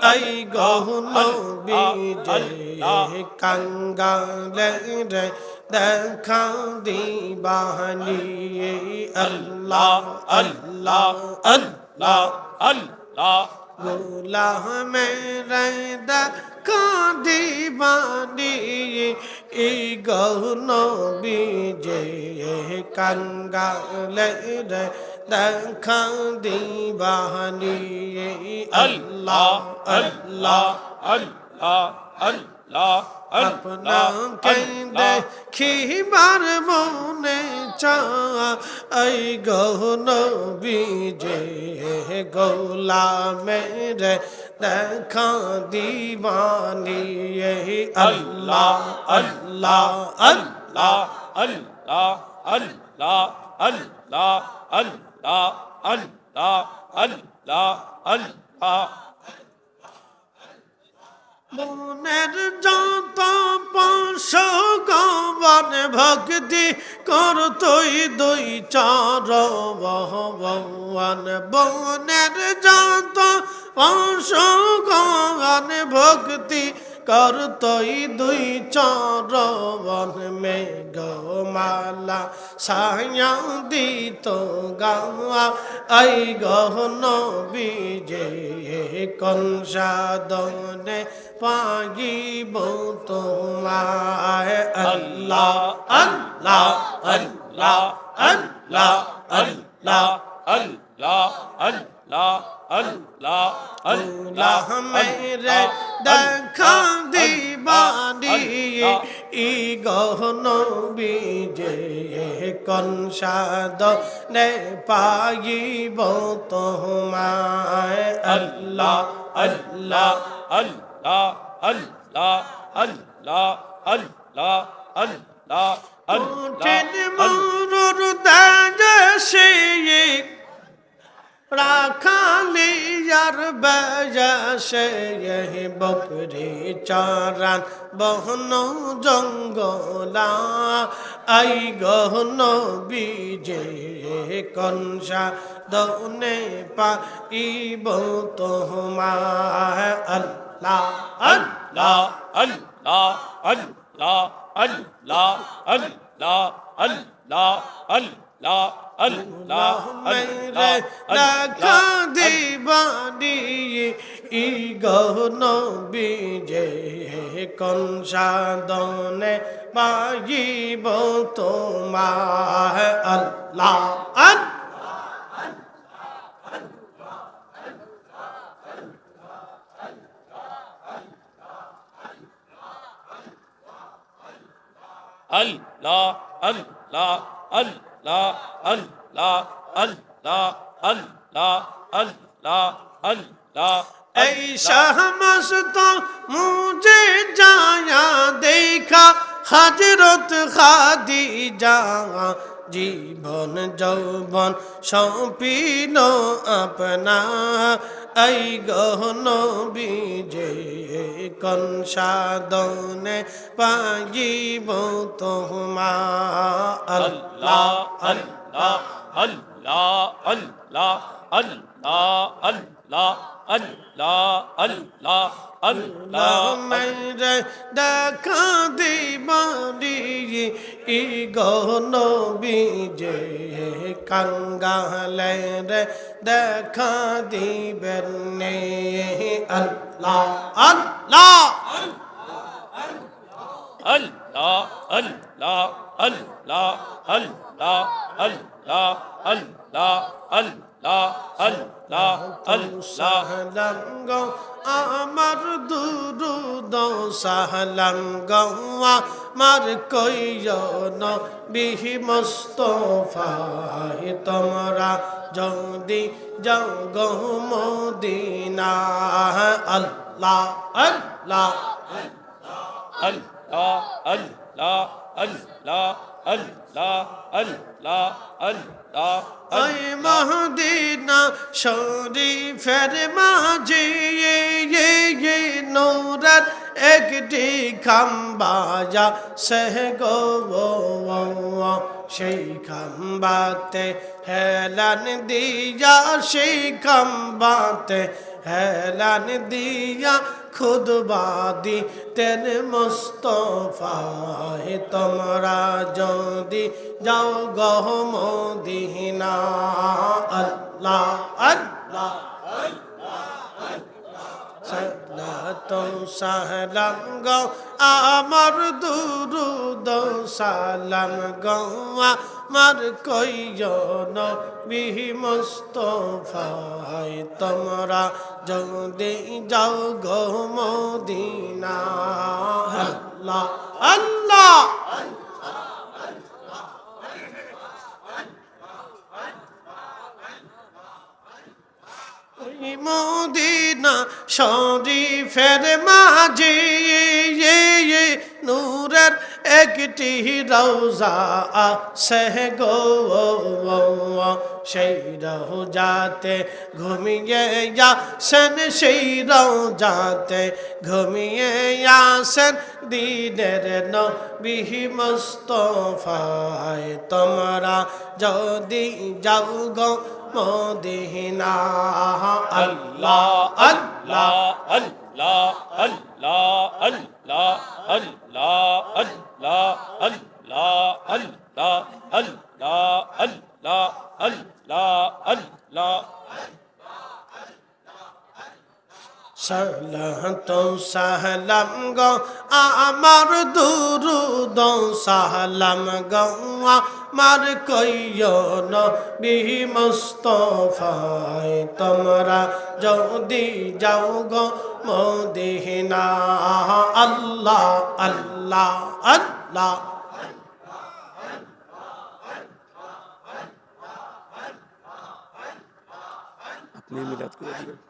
তাই গহন বিজে কাঙ্গালে রে দেখা দিবানি আল্লাহ আল্লাহ আল্লাহ আল্লাহ গোলাহ মেরে দেখা দিবানি এই গহন বিজে কাঙ্গালে রে দেখা দিবানি আল্লাহ আল্লাহ আল্লাহ আল্লাহ আপনাকে দেখিবার মনে চাই গহন বিজে গৌলা মেরে দেখা দিবানি আল্লাহ আল্লাহ আল্লাহ আল্লাহ আল্লাহ আল্লাহ আল্লাহ আল্লাহ আল্লাহ আল্লাহ মনের যত পশন ভক্তি করতই দুই চার ভগবান। বনের যত পশন ভক্তি করতই দুই চরবন মে গমালা সায়া দিত গাওয়া আই গহন বিজে কনসাদনে পাগিব তোমায় আল্লাহ আল্লাহ আল্লাহ আল্লাহ আল্লাহ আল্লাহ আল্লাহ আল্লাহ আল্লাহ মেরে দেখা দিবানি ই গহন বিজে কনসাদ নে পাইব তোমায় আল্লাহ আল্লাহ আল্লাহ আল্লাহ আল্লাহ আল্লাহ আল্লাহ কঠিন মরুর দাজে রাখালিয়ার বজসে यही বকরি চারান বহন জঙ্গলা আই গহন বিজে কনসা দনে পাইব আল্লাহ আল্লাহ আল্লাহ বিজে কনসাদনে পাইব তোমার আল্লাহ আল্লাহ আল্লাহ আল্লাহ আল্লাহ আল্লাহ আল্লাহ আল্লাহ আল্লাহ আল্লাহ এই شاہ مستوں مجھے جایا দেখা হাজরত খাদি যা জীবন যৌবন সম্পিল আপনা। এই গহন বিজে কন সাদনে পাইব তোমা আল্লাহ আল্লাহ আল্লাহ আল্লাহ আল্লাহ। আল্লাহ আল্লাহ আল্লাহ আল্লাহ মেরে দেখা দিবানি ই গহন বিজে কাঙ্গালে রে দেখা দিবেন আল্লাহ আল্লাহ আল্লাহ আল্লাহ আল্লাহ আল্লাহ আল্লাহ আল্লাহ আল্লাহ সাহলাম গো আমার দুরুদ সাহলাম গো আমার কইয়ন বিহি মুস্তফায় তোমরা যদি যাও গো মদিনা আল্লাহ আল্লাহ আল্লাহ আল্লাহ আল্লাহ আল্লাহ আল্লাহ আল্লাহ ওই মহদিনা শরীফের মাঝে নোরার একটি খাম্বাজা সহ গো সেই খাম্বাতে হেলান দিয়া, সেই খাম্বাতে হেলান দিয়া খুদবাদি তেন মোস্তফায় তোমরা যদি যাও গহ মদিনা আল্লাহ আল্লাহ সালাতম সালাম গো, আমার দুরুদ সালাম গো আমার কইজন বিহি মোস্তফায় তোমরা যদি যাও গো মদিনা। আল্লাহ ওই মদিনা শরীফের মাঝে একটি রৌজা সহ গো সেই রৌজাতে ঘুমিয়ে আসেন, সেই রৌজাতে ঘুমিয়ে আসেন। দিনের নবিহি মস্তফায় তোমরা যদি যাও গো মদিনা। আল্লাহ আল্লাহ আল্লাহ আল্লাহ আল্লাহ আল্লাহ আল্লাহ। সালাত সালাম গো, আমার দুরুদ সালাম গো, আমার কইয় নবী মুস্তফায় তোমরা যদি যাও গো মদিনা, আল্লাহ আল্লাহ আল্লাহ। আপনি মিলাদ করে দিবেন।